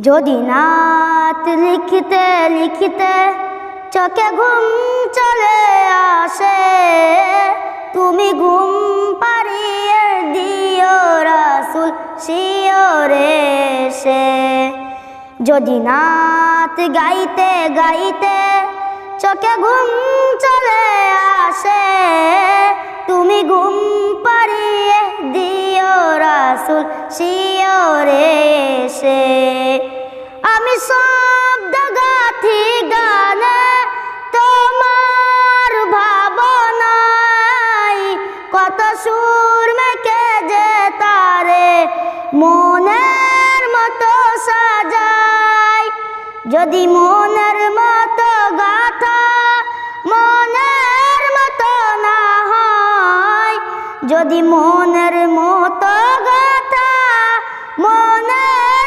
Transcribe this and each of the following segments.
যদি নাত লিখিতে লিখিতে চোখে ঘুম চলে আসে, তুমি ঘুম পারিয়ে দিও রাসুল শিওরে সে যদি নাত গাইতে গাইতে চোখে ঘুম চলে আসে তোমার কত সুর মতো যদি মনের মতো গাথা মনের মতো না হয়। যদি মনের মতো গাথা মনের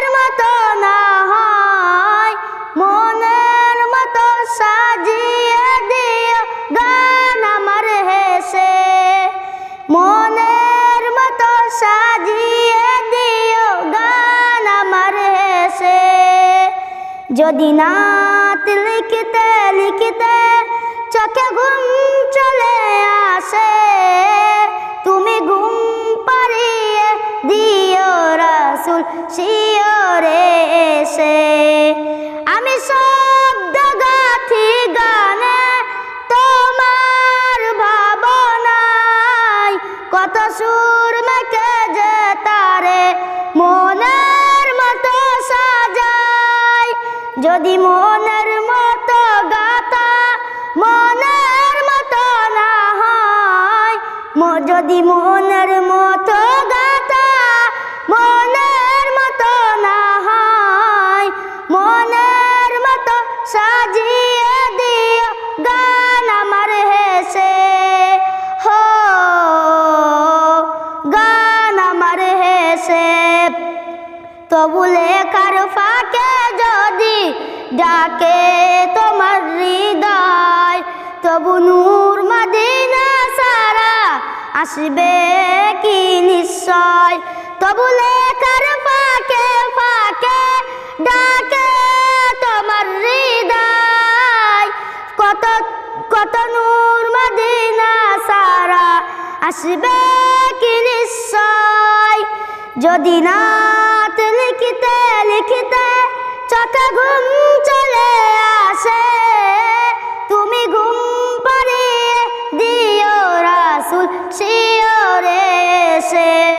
যদি নাত লিখিতে লিখিতে চোখে ঘুম চলে আসে, তুমি ঘুম পারিয়ে দিও রাসুল, শিওরে এসে। আমি শব্দ গাথি গানে তোমার ভাবনাই কত সুর মেকে যে তারে মনের যদি মনের মতো গাতা মনের মতো না হয়। যদি মনের মতো গাতা মনের মতো না হয়। মনের মতো সাজিয়ে দিও গান আমার হেসে। হো, গান আমার হেসে। তবু লেখার ফাঁকে ডাকে তোমার হৃদয়। তবু নূর মদিনা সারা আসবে কি নিশ্চয়? তবু লেখার ফাঁকে ফাঁকে ডাকে তোমার হৃদয়। কত কত নূর মদিনা সারা আসবে কি নিশ্চয়? যদি নাত লিখিতে লিখিতে চোখে